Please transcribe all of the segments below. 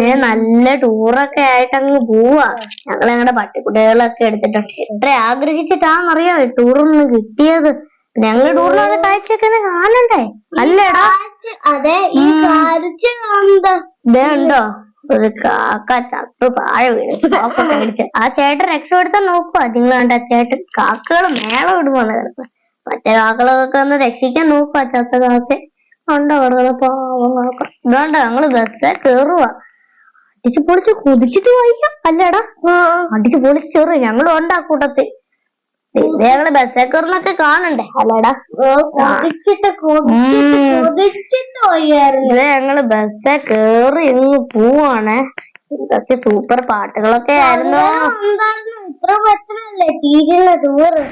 പിന്നെ നല്ല ടൂറൊക്കെ ആയിട്ട് അങ്ങ് പോവാ. ഞങ്ങൾ ഞങ്ങളുടെ പട്ടിക്കുട്ടികളൊക്കെ എടുത്തിട്ടുണ്ട് എത്ര ആഗ്രഹിച്ചിട്ടാണെന്നറിയോ ടൂറൊന്നും കിട്ടിയത്? ഞങ്ങൾ ടൂറിനുള്ള കാഴ്ചയൊക്കെ ഒന്ന് കാണണ്ടേ? അല്ലടാ. അതെ ഈ കാഴ്ച ഇതേ ഉണ്ടോ? ഒരു കാക്ക ചത്തു താഴെ വീണ്. കാക്ക പേടിച്ച്. ആ ചേട്ടൻ രക്ഷപ്പെടുത്താൻ നോക്കുക നിങ്ങൾ കണ്ട ആ ചേട്ടൻ കാക്കകൾ മേളം ഇടുമെന്ന് കിടക്കുക മറ്റേ കാക്കളൊക്കെ ഒന്ന് രക്ഷിക്കാൻ നോക്കുക ചത്ത കാക്ക ഉണ്ടോ കിടക്കുന്ന പാവം കാക്ക. ഇതാണ്ട ഞങ്ങൾ ബസ്സേ കേറുക അടിച്ചു പൊളിച്ച് കുതിച്ചിട്ട് വയ്യ അല്ലടാ അടിച്ചു പൊളിച്ചെറു ഞങ്ങളും ഉണ്ട് ആ കൂട്ടത്തിൽ. ഞങ്ങൾ ബസ്സേ കയറുന്നൊക്കെ കാണണ്ടേ? അല്ലടാ. ഞങ്ങൾ ബസ്സേ കേറി ഇങ്ങ് പോവാണ്. ഇതൊക്കെ സൂപ്പർ പാട്ടുകളൊക്കെ ആയിരുന്നു. ഇത്ര ടൂറ്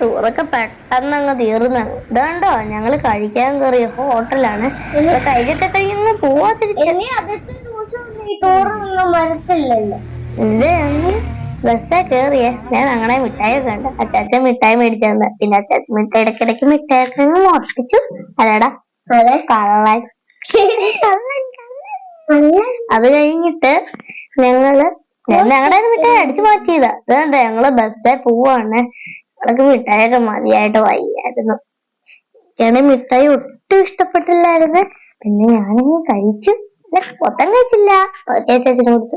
ടൂറൊക്കെ പെട്ടെന്ന് അങ്ങ് തീർന്നു. ഇതാണ്ടോ ഞങ്ങൾ കഴിക്കാൻ കയറിയ ഹോട്ടലാണ് കഴിക്കൊക്കെ കഴിഞ്ഞ് പോവാ തിരിച്ച്. വരത്തില്ലല്ലോ ഇത് ഞങ്ങൾ ബസ്സേ കേറിയേ. ഞാൻ മിഠായി ഒക്കെ ഉണ്ട്. അച്ചാച്ച മിഠായി മേടിച്ചു തന്നെ. പിന്നെ അച്ചാച്ച മിഠായി ഇടയ്ക്കിടയ്ക്ക് മിഠായി ഒക്കെ മോഷ്ടിച്ചു. അല്ലടാ അതെ. കള്ളൻ. അത്. കഴിഞ്ഞിട്ട് ഞങ്ങൾ ഞങ്ങളുടെ മിഠായി അടിച്ചു മാറ്റിയതാ. അതുകൊണ്ട് ഞങ്ങൾ ബസ്സേ പോവാണ്. ഞങ്ങൾക്ക് മിഠായിയൊക്കെ മതിയായിട്ട് വയ്യായിരുന്നു. എനിക്കാണെങ്കിൽ മിഠായി ഒട്ടും ഇഷ്ടപ്പെട്ടില്ലായിരുന്നു. പിന്നെ ഞാനങ്ങ് കഴിച്ചു. മൊത്തം കഴിച്ചില്ല. ചേച്ചിന് കൊടുത്തു.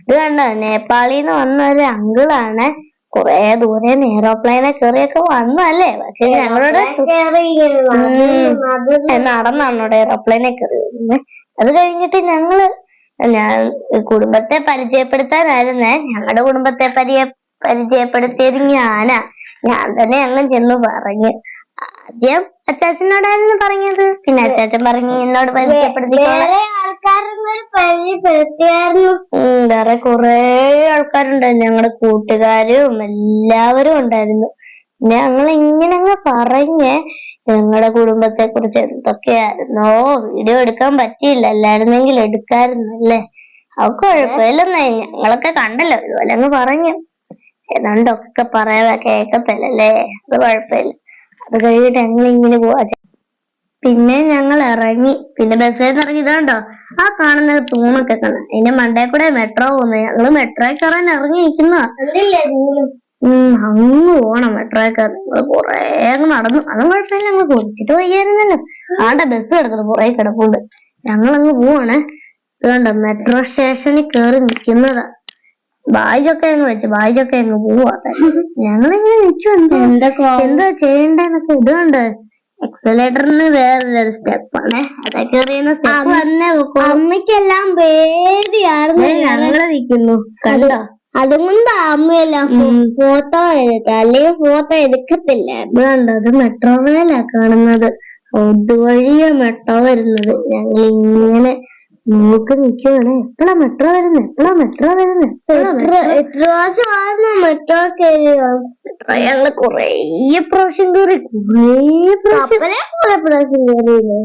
ഇത് കണ്ട നേപ്പാളിന്ന് വന്ന ഒരു അങ്കിളാണ്. കൊറേ ദൂരെ എയ്റോപ്ലെയിനെ കയറിയൊക്കെ വന്നല്ലേ പക്ഷെ ഞങ്ങളോട് ഉം. നടന്നാണ് എയ്റോപ്ലെയിനെ കയറി അത് കഴിഞ്ഞിട്ട് ഞങ്ങൾ ഞാൻ കുടുംബത്തെ പരിചയപ്പെടുത്താനായിരുന്നേ. ഞങ്ങളുടെ കുടുംബത്തെ പരിചയ പരിചയപ്പെടുത്തിയത് ഞാനാ. ഞാൻ തന്നെ അങ്ങ് ചെന്ന് പറഞ്ഞു. ആദ്യം അച്ചാച്ചനോടായിരുന്നു പറഞ്ഞത്. പിന്നെ അച്ചാച്ചൻ പറഞ്ഞു എന്നോട് പരിചയപ്പെടുത്തിക്കോളാം വേറെ പരിചയപ്പെടുത്തിയായിരുന്നു. ഉം, വേറെ കുറെ ആൾക്കാരുണ്ടായിരുന്നു ഞങ്ങളുടെ കൂട്ടുകാരും എല്ലാവരും ഉണ്ടായിരുന്നു. പിന്നെ ഞങ്ങൾ ഇങ്ങനെ അങ്ങ് പറഞ്ഞ് ഞങ്ങളുടെ കുടുംബത്തെ കുറിച്ച് എന്തൊക്കെയായിരുന്നോ വീഡിയോ എടുക്കാൻ പറ്റിയില്ല. അല്ലായിരുന്നെങ്കിൽ എടുക്കായിരുന്നല്ലേ അത് കുഴപ്പമില്ലെന്നേ ഞങ്ങളൊക്കെ കണ്ടല്ലോ. ഇതുപോലെ അങ്ങ് പറഞ്ഞു. ഏതാണ്ടൊക്കെ പറയാതെ കേക്കത്തില്ലല്ലേ? അത് കുഴപ്പമില്ല. അത് കഴിഞ്ഞിട്ട് ഞങ്ങൾ ഇങ്ങനെ പോവാ പിന്നെ ഞങ്ങൾ ഇറങ്ങി. പിന്നെ ബസ്സിൽ നിന്ന് ഇറങ്ങി. ഇതാണ്ടോ ആ കാണുന്ന തൂണൊക്കെ കാണാം. അതിന്റെ മണ്ടേ കൂടെ മെട്രോ പോകുന്നത് ഞങ്ങൾ മെട്രോയിൽ കയറാൻ ഇറങ്ങി നിൽക്കുന്ന അങ്ങ് പോണം മെട്രോയിൽ കയറി ഞങ്ങൾ കൊറേ അങ്ങ് നടന്നു. അതും കുഴപ്പമില്ല. ഞങ്ങൾ കുടിച്ചിട്ട് വയ്യായിരുന്നല്ലോ ആണ്ട ബസ് കിടക്കുന്നു കുറെ കിടപ്പുണ്ട്. ഞങ്ങൾ അങ്ങ് പോവാണ് ഇതുകൊണ്ടോ മെട്രോ സ്റ്റേഷനിൽ കയറി നിൽക്കുന്നതാ. ബാഗൊക്കെ അങ്ങ് വെച്ച് ബാഗൊക്കെ അങ്ങ് പോവാ. ഞങ്ങളിങ്ങനെ നിൽക്കും എന്താ എന്താ ചെയ്യണ്ടെന്നൊക്കെ ഇതുണ്ട് എക്സലേറ്ററിന് വേറൊരു സ്റ്റെപ്പാണ് അതൊക്കെ സ്റ്റെപ്പ് തന്നെ. അമ്മയ്ക്കെല്ലാം പേടിയായിരുന്നു. ഞങ്ങൾ നിൽക്കുന്നു. കണ്ടോ? അതുകൊണ്ട് അമ്മയെല്ലാം. ഫോട്ടോ എടുക്കുക അല്ലെങ്കിൽ ഫോട്ടോ എടുക്കത്തില്ല. ഇത് കണ്ടോ അത് മെട്രോ മേലാ കാണുന്നത്. ഇതുവഴിയാ മെട്രോ വരുന്നത്. ഞങ്ങൾ ഇങ്ങനെ നോക്കി നിക്കുവാണ്. എപ്പോഴാ മെട്രോ വരുന്നത് എപ്പോഴാ മെട്രോ വരുന്നത് എത്ര എത്ര പ്രാവശ്യമായിരുന്നു മെട്രോ ഞങ്ങൾ കൊറേ പ്രാവശ്യം കയറി കൊറേ പ്രാവശ്യം. കുറെ പ്രാവശ്യം കയറിയില്ലേ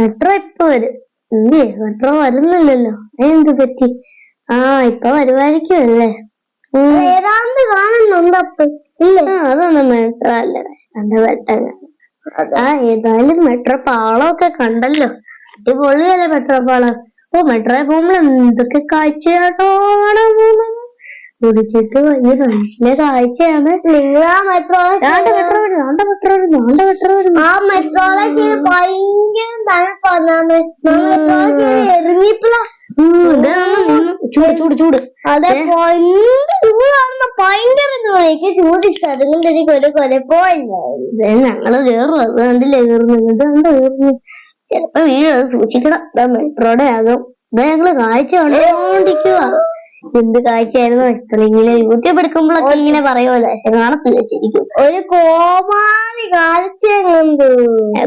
മെട്രോ ഇപ്പൊ വരും. ഇല്ലേ? മെട്രോ വരുന്നില്ലല്ലോ. എന്ത് പറ്റി? ആ ഇപ്പൊ വരുമായിരിക്കും അല്ലേ. ഏതാണ്ട് കാണുന്നുണ്ട് അപ്പൊ. ഇല്ല? അതൊന്നും മെട്രോ അല്ലേ. എന്താ വെട്ടങ്ങ ആ ഏതായാലും മെട്രോ പാളമൊക്കെ കണ്ടല്ലോ. അടിപൊളിയല്ലേ മെട്രോ പാളം ഓ മെട്രോയിൽ പോകുമ്പോൾ എന്തൊക്കെ പോകുന്നത്? കുറിച്ചിട്ട് വലിയ നല്ല കാഴ്ചയാണ്. നിങ്ങൾ ആ മെട്രോ മെട്രോ ദാണ്ട മെട്രോ ദാണ്ട മെട്രോ ആ മെട്രോയിലേക്ക് ഭയങ്കര തണുപ്പാണ്. ചൂട് ചൂട് ചൂട്. അതെ ഭയങ്കര ചൂടേക്ക് ചൂടിച്ച് അതുകൊണ്ട് എനിക്ക് ഒരു ദേ ഞങ്ങൾ കേറും അത് കണ്ടില്ലേ കേറുന്നു ഇത് കണ്ടോ കേറുന്നു ചെലപ്പോ വീഴത് സൂക്ഷിക്കണം. ഇതാ മെട്രോയുടെ ആകും ഇതാ ഞങ്ങൾ കാഴ്ച കണ്ടോണ്ടിരിക്കുക എന്ത് കാഴ്ചയായിരുന്നു? ഇങ്ങനെ യൂട്യൂബ് എടുക്കുമ്പോഴൊക്കെ ഇങ്ങനെ പറയുമല്ലോ പക്ഷെ കാണത്തില്ല ശരിക്കും. ഒരു കോമാളി കാഴ്ച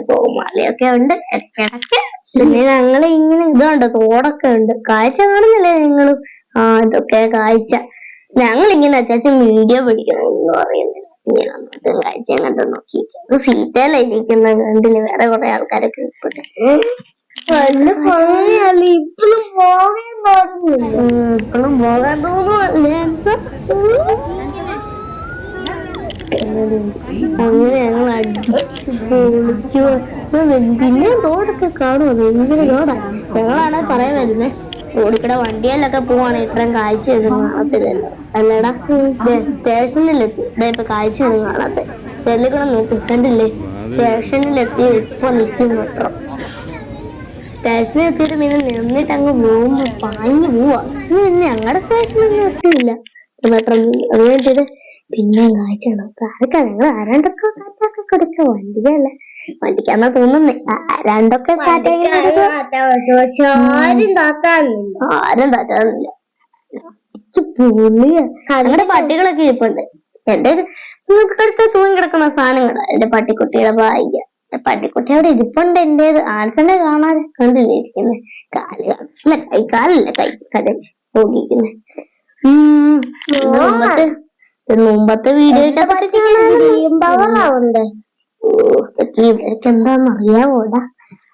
കോമാളിയൊക്കെ ഉണ്ട്. ഇടയ്ക്കിടയ്ക്ക്. പിന്നെ ഞങ്ങൾ ഇങ്ങനെ ഇതുണ്ട് തോടൊക്കെ ഉണ്ട്. കാഴ്ച കാണുന്നില്ലേ നിങ്ങളും? ആ ഇതൊക്കെ കാഴ്ച. ഞങ്ങൾ ഇങ്ങനെ അച്ചാച്ചൻ വീഡിയോ പിടിക്കണമെന്ന് പറയുന്നില്ല. ഇങ്ങനെ വന്നിട്ട് കാഴ്ച കണ്ടു നോക്കിയിട്ട് സീറ്റയില ഇരിക്കുന്ന കണ്ടിൽ വേറെ കുറെ ആൾക്കാരൊക്കെ ഇപ്പോട്ടെ പോകാൻ അങ്ങനെ ഞങ്ങൾ അടിച്ചു പിന്നെ തോടൊക്കെ കാണുമോ ഭയങ്കര തോടാ ഞങ്ങളാണ് പറയാൻ വരുന്നേ റോഡിക്കൂടെ വണ്ടിയിലൊക്കെ പോവാണ്. ഇത്രയും കാഴ്ച ഒന്നും കാണത്തില്ലല്ലോ. അല്ലടാ സ്റ്റേഷനിലെത്തി ഇപ്പൊ കാഴ്ച ഒന്നും കാണാത്തെ. ചെല്ലിക്കൂടെ നോക്കി. സ്റ്റേഷനിലെത്തി ഇപ്പൊ നിൽക്കും കേട്ടോ സ്റ്റേഷനിൽ എത്തിയിട്ട് പിന്നെ നിന്നിട്ട് അങ്ങ് പോകുമ്പോ പാഞ്ഞു പോവാ. ഞങ്ങളുടെ സ്റ്റേഷനൊന്നും എത്തിയില്ല. മെട്രോ പിന്നെ കാഴ്ച ആർക്കാ ഞങ്ങൾ ആരാണ്ടൊക്കെ കാറ്റാക്കി വണ്ടിക്കല്ല വണ്ടിക്കാന്നാ തോന്നുന്നേ. രണ്ടൊക്കെ ആരും താത്താന്നില്ല ആരും തരാനില്ല പുള്ളിയ ഞങ്ങളുടെ പട്ടികളൊക്കെ ഇരിപ്പുണ്ട്. എന്റെ അടുത്ത് തൂങ്ങി കിടക്കുന്ന സാധനങ്ങൾ എന്റെ പട്ടിക്കുട്ടിയുടെ ഭാഗ്യ പട്ടിക്കുട്ടി അവിടെ ഇരിപ്പുണ്ട്. എന്റേത് ആൻസനെ കാണാൻ കണ്ടില്ലേ? ഇരിക്കുന്നത് കാൽ കാണില്ല കൈ കാലില്ല. കൈ കട പോകിയിരിക്കുന്നത് മുമ്പത്തെ ഇത് മുമ്പത്തെ വീഡിയോ ഉണ്ട് ഇവർക്ക് എന്താന്ന് അറിയാവോടാ?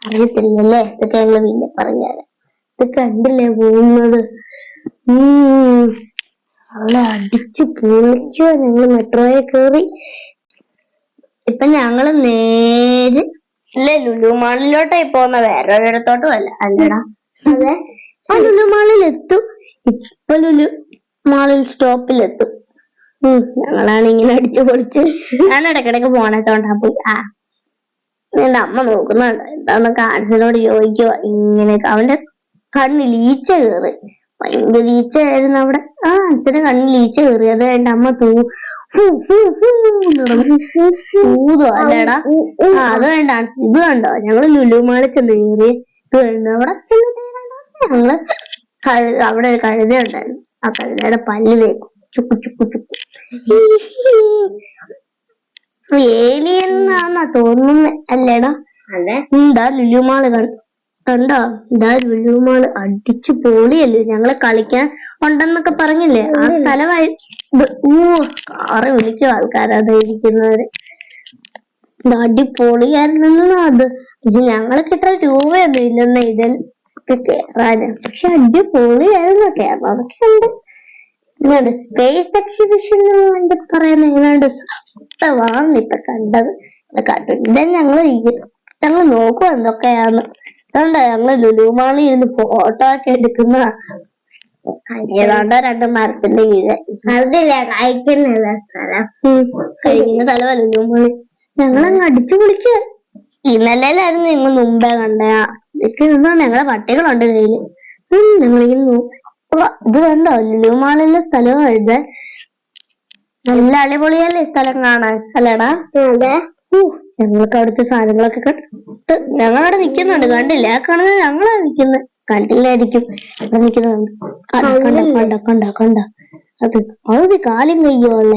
അറിയത്തില്ലല്ലേ? ഇതൊക്കെ ഞങ്ങൾ പിന്നെ പറഞ്ഞാൽ ഇത് കണ്ടില്ലേ പോകുന്നത്? അവളെ അടിച്ചു പൊളിച്ചു ഞങ്ങൾ മെട്രോയെ കയറി ഇപ്പൊ ഞങ്ങൾ നേരെ അല്ലേ ലുലു മാളിലോട്ടായി പോകുന്ന വേറെ ഒരിടത്തോട്ടും അല്ല. അല്ലടാ. അതെ. ആ ലുലു മാളിൽ എത്തും ഇപ്പൊ ലുലു മാളിൽ സ്റ്റോപ്പിലെത്തും. ഞങ്ങളാണ് ഇങ്ങനെ അടിച്ചു പൊളിച്ച്. ഞാൻ ഇടക്കിടക്ക് പോണത്തോണ്ടാ പോയി. ആ. എന്റെ അമ്മ നോക്കുന്നുണ്ട്. എന്താണ് കാണിച്ചതിനോട് ചോദിക്കുക ഇങ്ങനെ അവന്റെ കണ്ണിൽ ഈച്ച കയറി. ഭയങ്കര ഈച്ച ആയിരുന്നു അവിടെ. ആ അച്ഛന്റെ കണ്ണിൽ ഈച്ച കയറി. അത് എന്റെ അമ്മ തൂ. അല്ലേടാ? ആ അത് വേണ്ട. ഇത് കണ്ടോ? ഞങ്ങൾ ലുലുമാളിൽ ചെന്ന് കയറി ഇത് കണ്ടോ? അവിടെ ഞങ്ങൾ കഴു അവിടെ ഒരു കഴുത ഉണ്ടായിരുന്നു ആ കഴുതയുടെ പല്ല് തേക്കും. ചുക്കു ചുക്കു ചുക്കു. ഏലിയൻ ആന്നാ തോന്നുന്നേ. അല്ലേടാ അതെ. എന്താ ലുലുമാൾ കണ്ടോ? ഇതാ ലുലുമാൾ അടിച്ചു പൊളിയല്ലേ? ഞങ്ങൾ കളിക്കാൻ ഉണ്ടെന്നൊക്കെ പറഞ്ഞില്ലേ? ആ സ്ഥലമായി ഓ ഊ കാറ് വിളിക്കും ആൾക്കാരത് ഇരിക്കുന്നവര്. അടി അടിപൊളിയായിരുന്നു അത്. പക്ഷെ ഞങ്ങൾക്ക് ഇത്ര രൂപയൊന്നും ഇല്ലെന്ന് ഇതിൽ കേറാന് പക്ഷെ അടിപൊളിയായിരുന്നു കേരളമൊക്കെ ഉണ്ട്. സ്പേസ് എക്സിബിഷൻ വേണ്ടി പറയുന്ന ഏതാണ്ട് സത്യമാണ് ഇപ്പൊ കണ്ടത് ഇത് ഞങ്ങൾ ഞങ്ങൾ നോക്കും എന്തൊക്കെയാന്ന് അതുകൊണ്ടാ ഞങ്ങൾ ലുലുമാളി ഇരുന്ന് ഫോട്ടോ ഒക്കെ എടുക്കുന്ന ഏതാണ്ടോ രണ്ട് മരത്തിന്റെ കീഴെ. അതില്ല സ്ഥലം. സ്ഥലം സ്ഥലമല്ല ലുലുമാളി ഞങ്ങളങ്ങ് അടിച്ചു പൊളിച്ച് ഇന്നലെയിലായിരുന്നു ഞങ്ങൾ മുമ്പേ കണ്ട ഞങ്ങളെ പട്ടികളുണ്ട് കയ്യിൽ. ഞങ്ങളിങ്ങനെ നോ- ഉവ്വ, ഇത് കണ്ടോ? ലുലുമാളിലെ സ്ഥലവും ഇത്. നല്ല അടിപൊളിയല്ലേ സ്ഥലം കാണാൻ അല്ലേടാ? അതെ. ഞങ്ങൾക്ക് അവിടുത്തെ സാധനങ്ങളൊക്കെ കണ്ടിട്ട് ഞങ്ങളവിടെ നിക്കുന്നുണ്ട്. കണ്ടില്ല? ആ കാണുന്നത് ഞങ്ങളാ നിക്കുന്നത് കണ്ടില്ലായിരിക്കും. അവിടെ നിക്കുന്നുണ്ട് കണ്ട. കണ്ട കണ്ട അത് പകുതി കാലും കയ്യോ ഉള്ള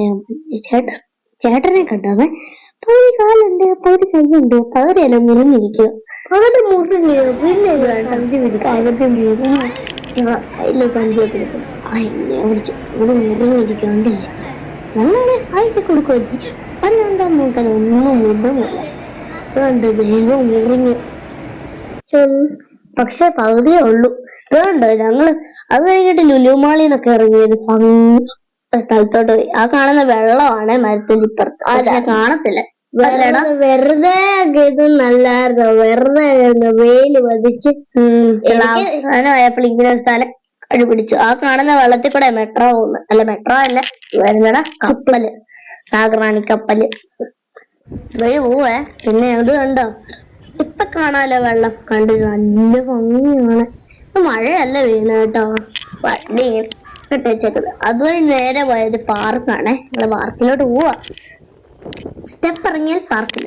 ചേട്ടൻ ചേട്ടനെ കണ്ടോ പകുതി കാലുണ്ട് പകുതി കൈയുണ്ട്. പകുതി അല്ല മുറിഞ്ഞിരിക്കും അവിടെ മുറിഞ്ഞു പിന്നെ അകത്ത് ഇല്ല മുറി ഞങ്ങളെ നോക്കാൻ ഒന്നും അതുകൊണ്ട് ദൈവം മുറിഞ്ഞു പക്ഷെ പകുതിയേ ഉള്ളൂ. ഇതുണ്ടോ ഞങ്ങൾ അത് കഴിഞ്ഞിട്ട് ലുലുമാളിന്നൊക്കെ ഇറങ്ങിയത് സ്ഥലത്തോട്ട് പോയി. ആ കാണുന്ന വെള്ളമാണ് മരത്തിന്റെ ഇപ്പുറത്ത്. കാണത്തില്ല? വെറുതെ ഇത് നല്ലായിരുന്നു. വെറുതെ. വെയിൽ വധിച്ച് ഇങ്ങനെ സ്ഥലം കണ്ടുപിടിച്ചു. ആ കാണുന്ന വെള്ളത്തിൽ കൂടെ മെട്രോ പോകുന്നു. അല്ല മെട്രോ അല്ല വരുന്നട കപ്പൽ. നാഗറാണി കപ്പൽ. വഴി പോവേ. പിന്നെ അത് കണ്ടോ? ഇപ്പൊ കാണാലോ വെള്ളം. കണ്ടു നല്ല ഭംഗിയാണ്. മഴയല്ല വീണ കേട്ടോ. വണ്ടി ഇങ്ങനെ കെട്ടിവെച്ചേക്കുന്നത് അതുവഴി നേരെ പോയത് പാർക്കാണേ. ഞങ്ങൾ പാർക്കിലോട്ട് പോവാ. സ്റ്റെപ്പ് ഇറങ്ങിയാൽ പാർക്കിൽ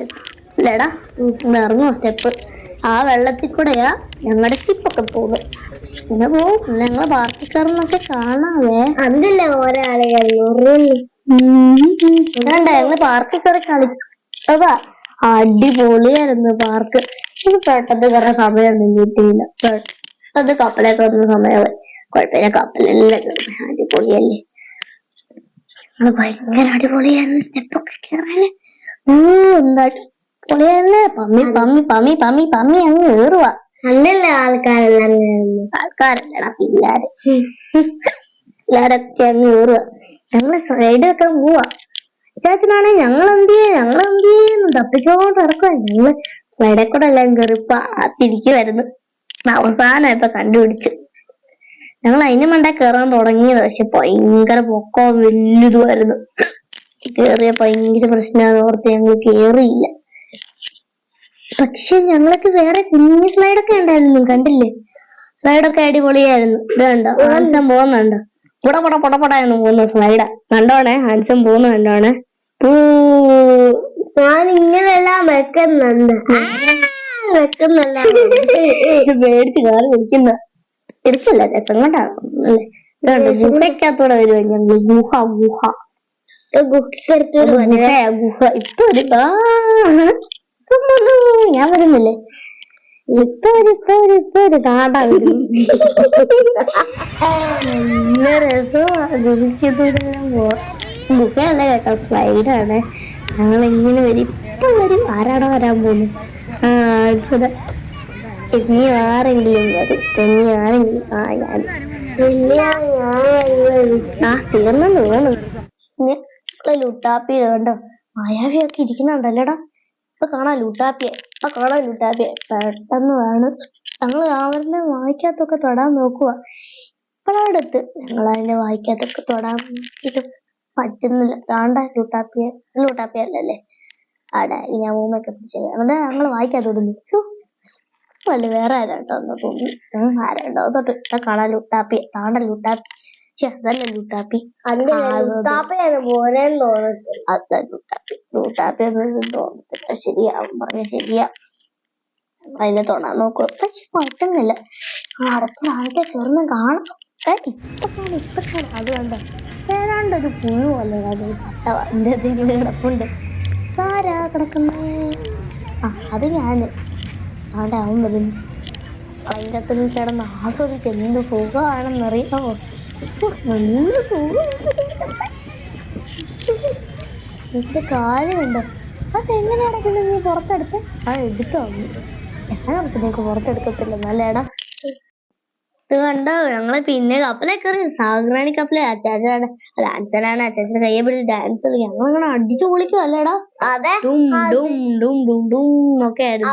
അല്ലേടാ ഇന്ന് ഇറങ്ങുമോ സ്റ്റെപ്പ്? ആ വെള്ളത്തിൽ കൂടെയാ ഞങ്ങളുടെ ടിപ്പൊക്കെ പോകും പിന്നെ പോവും? ഞങ്ങൾ കയറുന്നൊക്കെ കാണാവേ. അതില്ല ഒരാളെ കണ്ട ഞങ്ങൾ പാർക്കിൽ കയറി കളിച്ചതാ അടിപൊളിയായിരുന്നു പാർക്ക്. ഇത് പെട്ടെന്ന് കുറെ സമയമൊന്നും കിട്ടിയില്ല. പെട്ടെന്ന് കപ്പലൊക്കെ വന്ന സമയമായി. കുഴപ്പമില്ല കപ്പലെല്ലാം അടിപൊളിയല്ലേ? ഞങ്ങൾ ഭയങ്കര അടിപൊളിയായിരുന്നു. സ്റ്റെപ്പൊക്കെ കയറാന് അടിപൊളിയായിരുന്നേ. പമ്മി പമ്മി പമ്മി പമ്മി പമ്മി അങ്ങ് കയറുക അന്നല്ലേ ആൾക്കാരെല്ലാം ആൾക്കാരല്ലടാ പിള്ളേര്. പിള്ളേരൊക്കെ അങ്ങ് കയറുക ഞങ്ങൾ സൈഡ് ഒക്കെ പോവാ. ചാച്ചനാണെ ഞങ്ങൾ എന്ത് ചെയ്യാ ഞങ്ങൾ എന്ത് ചെയ്യുന്നു തപ്പിക്കോണ്ട് നടക്കുക ഞങ്ങൾ സൈഡെ കൂടെ എല്ലാം കയറി പാത്തിരിക്കുവായിരുന്നു. അവസാനം ഇപ്പൊ കണ്ടുപിടിച്ചു. ഞങ്ങൾ അതിന് മണ്ട കയറാൻ തുടങ്ങിയത്. പക്ഷെ ഭയങ്കര പൊക്കോ വലുതുമായിരുന്നു. കേറിയ ഭയങ്കര പ്രശ്നമാണെന്ന് ഓർത്ത് ഞങ്ങൾ കേറിയില്ല. പക്ഷെ ഞങ്ങൾക്ക് വേറെ കുഞ്ഞു സ്ലൈഡൊക്കെ ഉണ്ടായിരുന്നു. കണ്ടില്ലേ? സ്ലൈഡ് ഒക്കെ അടിപൊളിയായിരുന്നു. ഇത് കണ്ടോ? ഹാൻസം പോകുന്നുണ്ടോ പുട പുട പുട പുടായിരുന്നു പോകുന്ന സ്ലൈഡ്. കണ്ടോണേ? ഹാൻസം പോകുന്ന കണ്ടോണേ? പൂ. ഞാൻ ഇങ്ങനെല്ലാം വെക്കുന്നുണ്ട് വെക്കുന്നല്ല ഇത് മേടിച്ച് കാറ് പിടിക്കുന്ന തിരിച്ചല്ല രസം കൊണ്ടാകും അല്ലേ? ഗുഹയ്ക്കകത്തൂടെ ഞങ്ങൾ ഗുഹ ഗുഹ. ഗുഹയാ ഗുഹ ഇപ്പൊ ഒരു ഞാൻ വരുന്നില്ലേ? ഇപ്പൊ ഒരു ഇപ്പൊ ഒരു ഇപ്പൊ ഒരു കാടാ നല്ല രസമാണ് ഗുഹയല്ല കേട്ടോ സ്ലൈഡാണ്. ഞങ്ങൾ ഇങ്ങനെ വരും. ഇപ്പൊ വരും ആരാണോ വരാൻ പോകുന്നു ആ അടുത്തത് ഇനി ആരെങ്കിലും വരും ആ ഞാൻ കണ്ടോ? മായാവിയൊക്കെ ഇരിക്കുന്നുണ്ടല്ലോടാ. ഇപ്പൊ കാണാം ലുട്ടാപ്പിയെ. ഇപ്പൊ കാണാം ലുട്ടാപ്പിയെ. പെട്ടെന്ന് വേണം ഞങ്ങൾ അവരുടെ വായിക്കാത്തൊക്കെ തൊടാൻ നോക്കുക. ഇപ്പോഴടുത്ത് ഞങ്ങൾ അതിന്റെ വായിക്കാത്തൊക്കെ തൊടാൻ പറ്റുന്നില്ല. താണ്ട ലുട്ടാപ്പിയെ. ലുട്ടാപ്പിയല്ലേ? അവിടെ ഞാൻ മൂമ്മയൊക്കെ പിടിച്ചത് അവിടെ ഞങ്ങൾ വായിക്കാത്ത തൊടുന്നു അല്ല വേറെ ആരാട്ടോ എന്ന് തോന്നുന്നു ആരാണ്ടോ? തൊട്ട് ഇട്ട കാണാൻ ലുട്ടാപ്പി. താണ്ട ലുട്ടാപ്പി. ശ്ശെ, അതല്ല ലുട്ടാപ്പി. അതിന്റെ ആ, അത് തോന്നുന്നു അതാ ലുട്ടാപ്പി. ലുട്ടാപ്പി ഒന്നും തോന്നത്തില്ല. ശരിയാവും പറഞ്ഞ ശരിയാ. അതിനെ തൊടാൻ നോക്കുക പക്ഷെ പറ്റുന്നില്ല ആ, അടുത്ത നാളത്തെ കയറുന്ന കാണാം. ഇപ്പൊ കാണാം ഇപ്പൊ കാണാം. അത് കണ്ട ഏതാണ്ട് ഒരു പുഴു പോലെ അതൊരു പട്ട കിടപ്പുണ്ട്. ആരാ കിടക്കുന്നേ? ആ അത് ഞാൻ. അവിടെ അവൻ വരുന്നു. അതിന്റെ അകത്ത് കിടന്ന് ആസ്വദിച്ച് എന്ത് സുഖമാണെന്നറിയാമോ നല്ല സുഖം? എന്റെ കാര്യമുണ്ട്? അത് എങ്ങനെ നടക്കുന്നത് നീ പുറത്തെടുത്ത്? ആ എടുത്തു. വന്നു ഞാൻ പുറത്തെടുക്കത്തില്ല. നല്ലേടാ ഇത് കണ്ടോ? ഞങ്ങൾ പിന്നെ കപ്പലെ കയറി സാഗ്രാണി കപ്പലെ അച്ചാച്ചാണ് അച്ഛനാണ്. അച്ചാച്ചൻ കയ്യെ പിടിച്ച് ഡാൻസ് ഞങ്ങൾ അങ്ങനെ അടിച്ചു പൊളിക്കും അല്ലേടാ? അതെ. ഡും ഡും ഡും ഡും ഡും ഒക്കെ ആയിരുന്നു.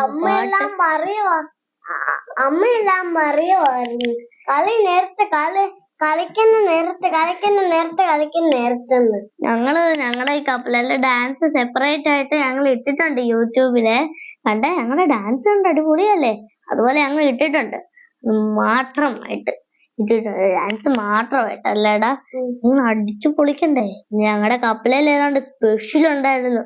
അമ്മയെല്ലാം പറയുവായിരുന്നു. കളി നേരത്തെ കളി കളിക്കുന്ന നേരത്തെ കളിക്കുന്ന നേരത്തെ കളിക്കുന്ന നേരത്തെ ഞങ്ങൾ ഞങ്ങളുടെ ഈ കപ്പലെല്ലാം ഡാൻസ് സെപ്പറേറ്റ് ആയിട്ട് ഞങ്ങൾ ഇട്ടിട്ടുണ്ട് യൂട്യൂബിൽ. കണ്ടേ? ഞങ്ങളുടെ ഡാൻസ് ഉണ്ട് അടിപൊളിയല്ലേ? അതുപോലെ ഞങ്ങൾ ഇട്ടിട്ടുണ്ട്. മാത്രമായിട്ട്. ഡാൻസ് മാത്രമായിട്ട് അല്ലേടാ നിങ്ങൾ അടിച്ചു പൊളിക്കണ്ടേ? ഞങ്ങളുടെ കപ്പലയിൽ ഏതാണ്ട് സ്പെഷ്യൽ ഉണ്ടായിരുന്നു.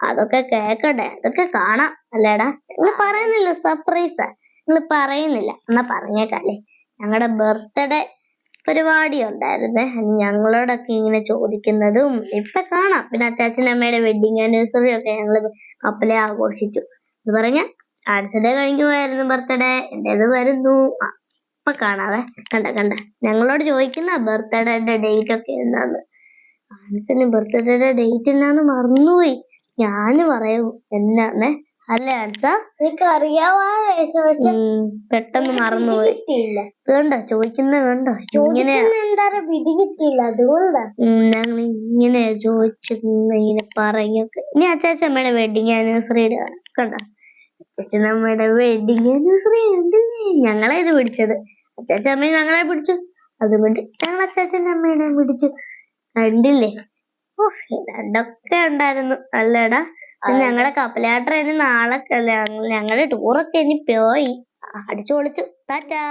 അതൊക്കെ കേക്കട്ടെ അതൊക്കെ കാണാം. അല്ലേടാ നിങ്ങൾ പറയുന്നില്ല സർപ്രൈസാ നിങ്ങൾ പറയുന്നില്ല. എന്നാ പറഞ്ഞേക്കാല്ലേ. ഞങ്ങളുടെ ബർത്ത്ഡേ പരിപാടി ഉണ്ടായിരുന്നേ. അനി ഞങ്ങളോടൊക്കെ ഇങ്ങനെ ചോദിക്കുന്നതും ഇപ്പൊ കാണാം. പിന്നെ അച്ചാച്ചൻ അമ്മയുടെ വെഡിങ് ആനിവേഴ്സറി ഒക്കെ ഞങ്ങൾ കപ്പലെ ആഘോഷിച്ചു. എന്ന് പറഞ്ഞ ആൻസന്റെ കഴിഞ്ഞു പോയായിരുന്നു ബർത്ത്ഡേ. എന്റേത് വരുന്നു. ഇപ്പൊ കാണാവേ. കണ്ട കണ്ട. ഞങ്ങളോട് ചോദിക്കുന്ന ബർത്ത്ഡേന്റെ ഡേറ്റ് ഒക്കെ എന്നാന്ന് ആൻസിന് ബർത്ത്ഡേയുടെ ഡേറ്റ് എന്നാന്ന് മറന്നുപോയി. ഞാൻ പറയൂ എന്നാന്ന് അല്ലേ ആൻസ പെട്ടെന്ന് മറന്നുപോയി. ചോദിക്കുന്ന കണ്ടോ ചോദിക്കുന്നത് കണ്ടോ ഇങ്ങനെ ഞങ്ങൾ ഇങ്ങനെ ചോദിച്ചു ഇങ്ങനെ പറയൊക്കെ ഇനി അച്ചാച്ചമ്മയുടെ വെഡിങ് ആനിവേഴ്സറിയുടെ കണ്ടോ. അച്ചാച്ചമ്മയുടെ വെഡിങ് ആനിവേഴ്സറി ഉണ്ടല്ലേ ഞങ്ങളെ ഇത് അച്ഛാച്ചൻ അമ്മയും ഞങ്ങളെ പിടിച്ചു. അതുകൊണ്ട് ഞങ്ങൾ അച്ഛാച്ചന്റെ അമ്മയുടെ പിടിച്ചു. കണ്ടില്ലേ? ഓ രണ്ടൊക്കെ ഉണ്ടായിരുന്നു. അല്ലേടാ ഞങ്ങളെ കപ്പലാട്ടർ ഇനി നാളെ ഞങ്ങളുടെ ടൂറൊക്കെ ഇനി പോയി. അടിച്ചു പൊളിച്ചു. ടാറ്റാ.